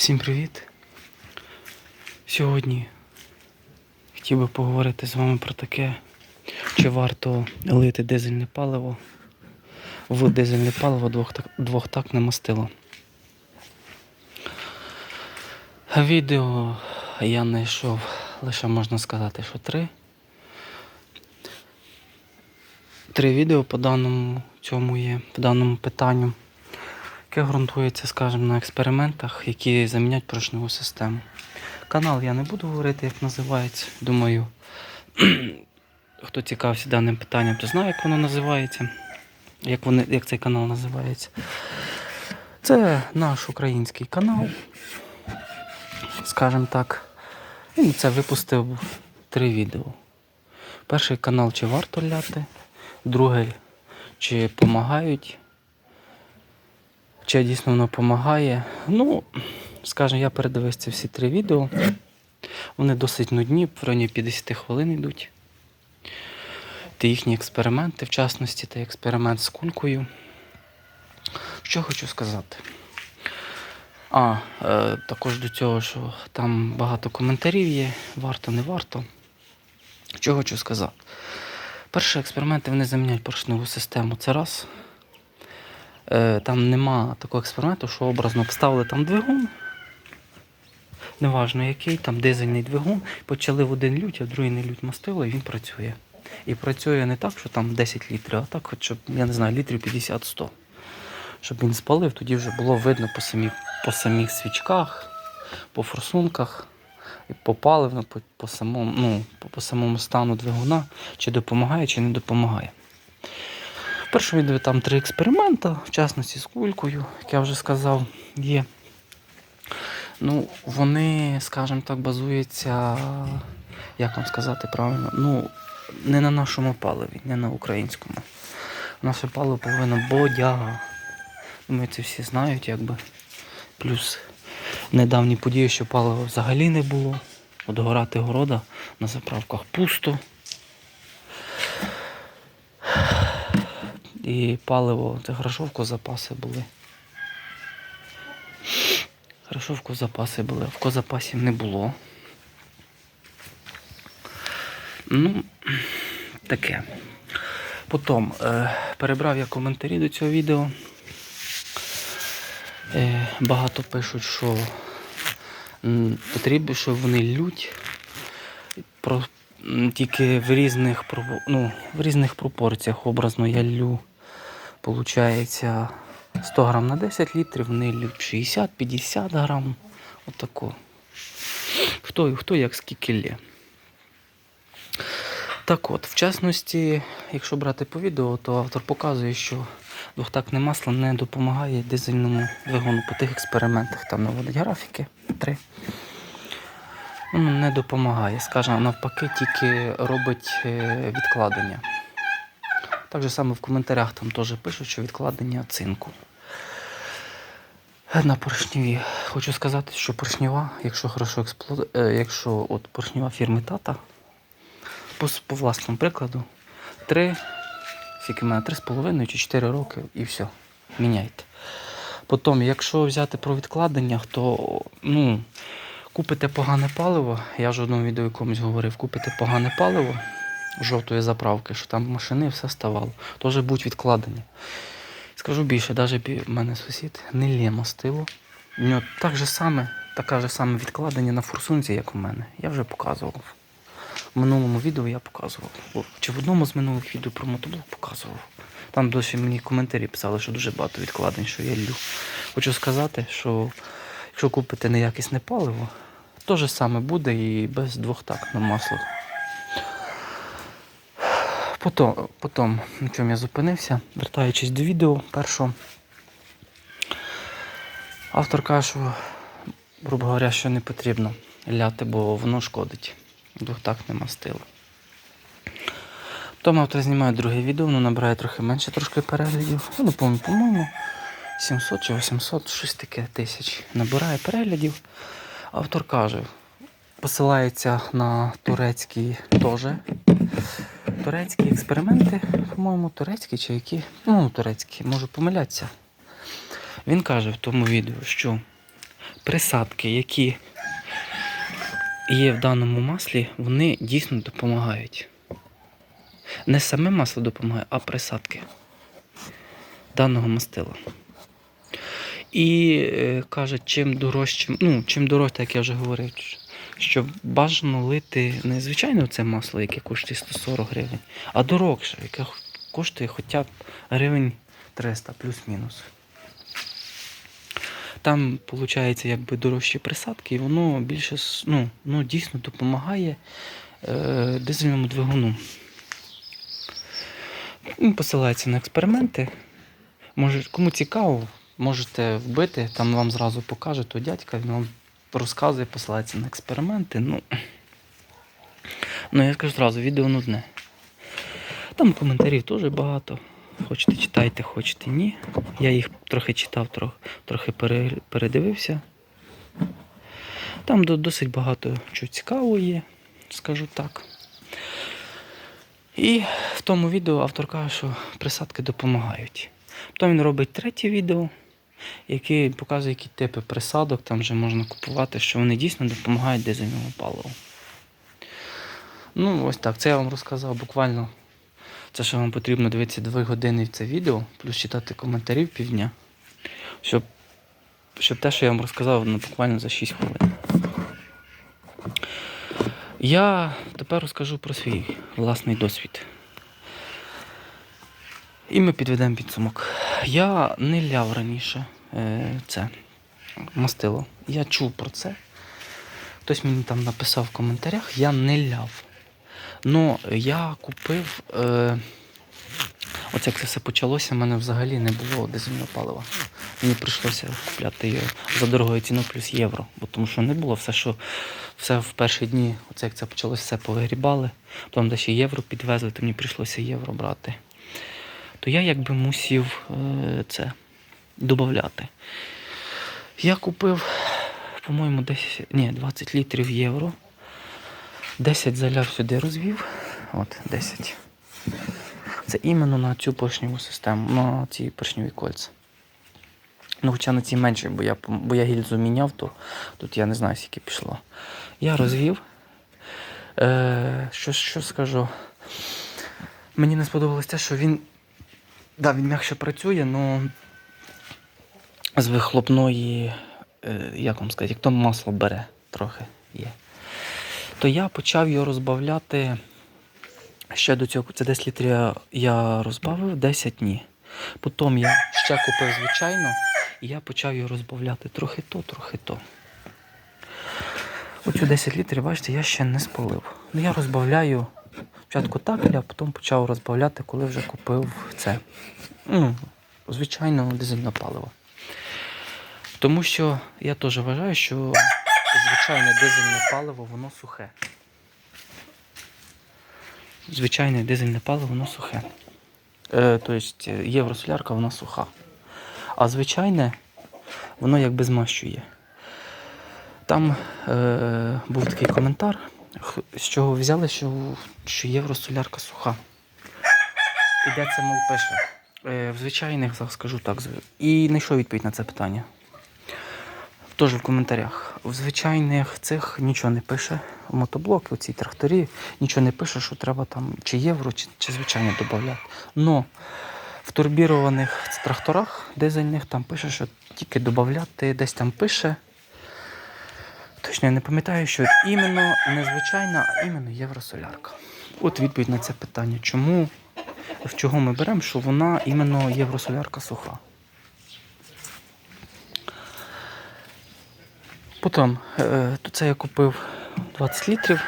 Всім привіт! Сьогодні хотів би поговорити з вами про таке, чи варто лити дизельне паливо в дизельне паливо двохтак- двохтактне мастило. Відео я знайшов лише можна сказати, що три. Три відео по даному цьому є, по даному питанню яке ґрунтується, скажімо, на експериментах, які замінять поршневу систему. Канал я не буду говорити, як називається. Думаю, хто цікавився даним питанням, то знає, як воно називається, як, вони, як цей канал називається. Це наш український канал, скажімо так. Він це випустив три відео. Перший канал, чи варто ляти, другий, чи допомагають чи дійсно воно допомагає. Ну, скажімо, я передивився всі три відео. Вони досить нудні, в районі 50 хвилин йдуть. Та їхні експерименти, в частності, та експеримент з кулькою. Що хочу сказати. А, е, також до цього, що там багато коментарів є, варто, не варто. Що хочу сказати. Перші експерименти вони заміняють поршневу систему. Це раз. Е, там нема такого експерименту, що образно вставили там двигун. Неважно який, там дизельний двигун, почали в один лють, а в другий не лють мастило, і він працює. І працює не так, що там 10 літрів, а так, хоч, я не знаю, літрів 50-100. Щоб він спалив, тоді вже було видно по, самі, по самих свічках, по форсунках, і по паливну, по, по, самому, ну, по, по самому стану двигуна, чи допомагає, чи не допомагає. В першому відео там три експерименти, в частності з кулькою, як я вже сказав, є. Ну, вони, скажімо так, базуються, як вам сказати правильно, ну, не на нашому паливі, не на українському. Наше паливо повинно бодяга. Думаю, це всі знають, якби. Плюс недавні події, що палива взагалі не було. От горати города на заправках пусто. І паливо, це грошовку запаси були. Грошовку запаси були, в козапасів не було. Ну, таке. Потім е, перебрав я коментарі до цього відео. Е, багато пишуть, що потрібно, що вони лють про, тільки в різних, ну, в різних пропорціях. Образно я лю, получається, 100 грам на 10 літрів, вони 60-50 грам. Отако. Хто, хто як скільки лє. Так от, в частності, якщо брати по відео, то автор показує, що двохтактне масло не допомагає дизельному двигуну по тих експериментах. Там наводить графіки три. Воно не допомагає. Скажімо, навпаки, тільки робить е, відкладення. Так же само в коментарях там теж пишуть, що відкладення цинку. На поршневі. Хочу сказати, що поршнева, якщо хорошо експлу... е, якщо от поршнева фірми Тата, по, по власному прикладу, 3, скільки мене 3,5 чи 4 роки і все. Міняйте. Потім, якщо взяти про відкладення, то ну, купите погане паливо. Я вже в одному відео якомусь говорив, купите погане паливо жовтої заправки, що там машини все ставало. Теж будуть відкладення. Скажу більше, навіть в мене сусід не лє мастило. У нього так же саме, таке же саме відкладення на форсунці, як у мене. Я вже показував. В минулому відео я показував. Чи в одному з минулих відео про мотоблок показував. Там досі мені коментарі писали, що дуже багато відкладень, що я лю. Хочу сказати, що якщо купите неякісне паливо, то же саме буде і без двохтактного масла. Потім, потім, на чому я зупинився, вертаючись до відео першого. Автор каже, що, грубо говоря, що не потрібно ляти, бо воно шкодить. Двохтактне мастило. Потім автор знімає друге відео, воно набирає трохи менше трошки переглядів. Я по-моєму, 700 чи 800, щось таке тисяч. Набирає переглядів. Автор каже, посилається на турецький теж. Турецькі експерименти, по-моєму, турецькі чи які. Ну, турецькі, можу помилятися. Він каже в тому відео, що присадки, які є в даному маслі, вони дійсно допомагають. Не саме масло допомагає, а присадки даного мастила. І е, каже, чим дорожче, ну, чим дорожче, як я вже говорив, що бажано лити не звичайно це масло, яке коштує 140 гривень, а дорогше, яке коштує хоча б гривень 300 плюс-мінус. Там, виходить, якби дорожчі присадки, і воно більше ну, ну, дійсно допомагає е, дизельному двигуну. Посилається на експерименти. Може, кому цікаво, можете вбити, там вам зразу покаже той дядька, він вам розказує, посилається на експерименти. Ну, ну я скажу зразу, відео нудне. Там коментарів теж багато. Хочете читайте, хочете ні. Я їх трохи читав, трохи, трохи передивився. Там досить багато чого цікавого є, скажу так. І в тому відео автор каже, що присадки допомагають. Потім він робить третє відео, яке показує, які типи присадок там вже можна купувати, що вони дійсно допомагають дизельному паливу. Ну, ось так. Це я вам розказав буквально. Це що вам потрібно дивитися 2 години в це відео, плюс читати коментарів півдня, щоб, щоб те, що я вам розказав, ну, буквально за 6 хвилин. Я тепер розкажу про свій власний досвід. І ми підведемо підсумок. Я не ляв раніше е, це мастило. Я чув про це. Хтось мені там написав в коментарях, я не ляв. Ну, я купив. Е, оце як це все почалося, в мене взагалі не було дизельного палива. Мені прийшлося купляти його за дорогою ціною плюс євро. Бо тому що не було все, що все в перші дні, оце як це почалося, все повигрібали. Потім де ще євро підвезли, то мені прийшлося євро брати. То я якби мусів е, це додати. Я купив, по-моєму, 10, ні, 20 літрів євро. 10 заляв сюди розвів. От, 10. Це іменно на цю поршневу систему, на ці поршневі кольця. Ну, хоча на ці менше, бо я, бо я гільзу міняв, то тут я не знаю, скільки пішло. Я розвів. Е, що, що скажу? Мені не сподобалось те, що він. Да, він м'якше працює, але з вихлопної, е, як вам сказати, як то масло бере трохи є. То я почав його розбавляти. Ще до цього, це 10 літрів я- розбавив, 10 ні. Потім я ще купив звичайно, і я почав його розбавляти трохи то, трохи то. Оцю 10 літрів, бачите, я ще не спалив. Ну я розбавляю спочатку так, а потім почав розбавляти, коли вже купив це. Ну, звичайно, дизельне паливо. Тому що я теж вважаю, що звичайне дизельне паливо, воно сухе. Звичайне дизельне паливо, воно сухе. Е, тобто євросолярка, вона суха. А звичайне, воно якби змащує. Там е, був такий коментар, з чого взяли, що, що євросолярка суха. І де це мов пише? Е, в звичайних, скажу так, і знайшов відповідь на це питання. Теж в коментарях. В звичайних цих нічого не пише. В мотоблоки, оці тракторі, нічого не пише, що треба там чи євро, чи, чи звичайно додати. Но в турбірованих тракторах дизельних там пише, що тільки додати, десь там пише. Точно я не пам'ятаю, що іменно не звичайна, а іменно євросолярка. От відповідь на це питання. Чому, в чого ми беремо, що вона іменно євросолярка суха. Потім, е, то це я купив 20 літрів,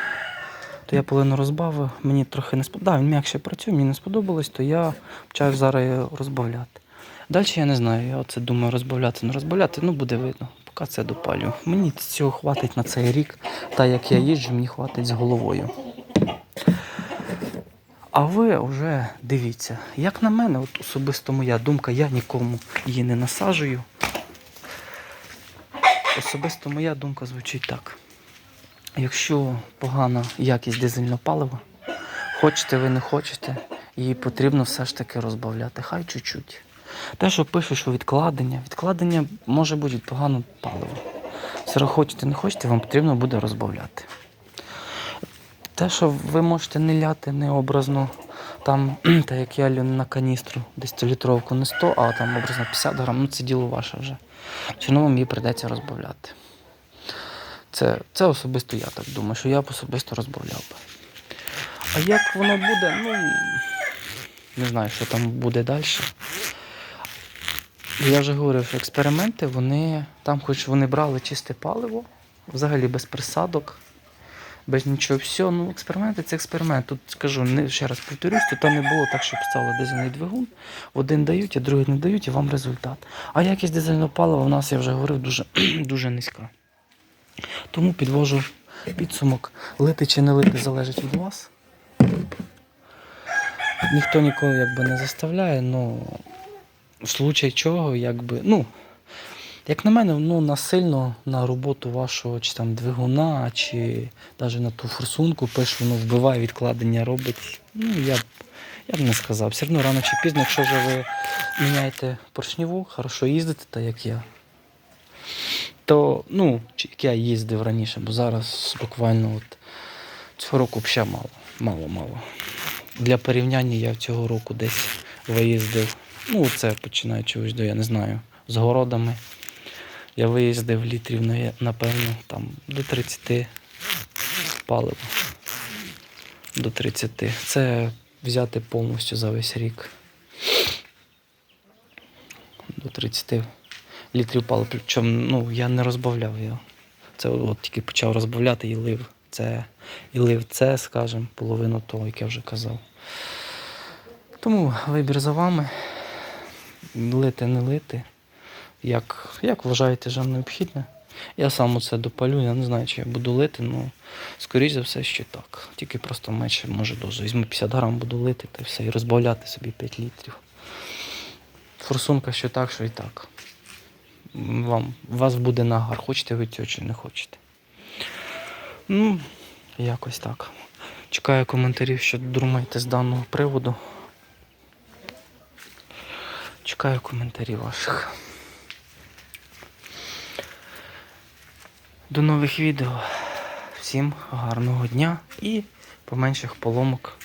то я половину розбавив, мені трохи не сподобалось. Да, він м'якше працює, мені не сподобалось, то я почав зараз розбавляти. Далі я не знаю, я оце думаю розбавляти, не розбавляти, ну буде видно. Поки це допалю. Мені цього хватить на цей рік, та як я їжджу, мені хватить з головою. А ви вже дивіться, як на мене, от особисто моя думка, я нікому її не насаджую. Особисто моя думка звучить так. Якщо погана якість дизельного палива, хочете ви не хочете, її потрібно все ж таки розбавляти, хай чуть-чуть. Те, що пишуть, що відкладення, відкладення може бути від поганого палива. Все хочете, не хочете, вам потрібно буде розбавляти. Те, що ви можете не ляти необразно, там, та як я лю на каністру, десь літровку не 100, а там образно 50 грам, ну це діло ваше вже. Одно вам її прийдеться розбавляти. Це, це особисто я так думаю, що я б особисто розбавляв би. А як воно буде, ну не знаю, що там буде далі. Я вже говорив, експерименти, вони там, хоч вони брали чисте паливо, взагалі без присадок, без нічого всього. Ну, експерименти це експеримент. Тут скажу, не, ще раз повторюсь, тут не було так, що писали дизельний двигун. Один дають, а другий не дають, і вам результат. А якість дизельного палива у нас, я вже говорив, дуже, дуже низька. Тому підвожу підсумок. Лити чи не лити залежить від вас. Ніхто ніколи якби не заставляє, але в случай чого, якби, ну, як на мене, ну, насильно на роботу вашого чи там двигуна, чи навіть на ту форсунку пишу, ну, вбиває відкладення робить. Ну, я б, я б не сказав. Все одно рано чи пізно, якщо вже ви міняєте поршневу, хорошо їздите, так як я. То, ну, як я їздив раніше, бо зараз буквально от цього року взагалі мало. Мало, мало. Для порівняння я цього року десь виїздив. Ну, це починаючи до, я не знаю, з городами. Я виїздив літрів, напевно, там до 30 палива. До 30. Це взяти повністю за весь рік. До 30 літрів палива. Причому ну, я не розбавляв його. Це от тільки почав розбавляти і лив. Це, і лив це, скажімо, половину того, як я вже казав. Тому вибір за вами. Лити, не лити. Як, як вважаєте за необхідне? Я сам оце допалю, я не знаю, чи я буду лити, ну, скоріш за все, що так. Тільки просто менше може дозу. Візьму 50 грам, буду лити та все, і розбавляти собі 5 літрів. Форсунка що так, що і так. Вам, вас буде нагар, хочете ви цього чи не хочете. Ну, якось так. Чекаю коментарів, що думаєте з даного приводу. Чекаю коментарів ваших. До нових відео. Всім гарного дня і поменших поломок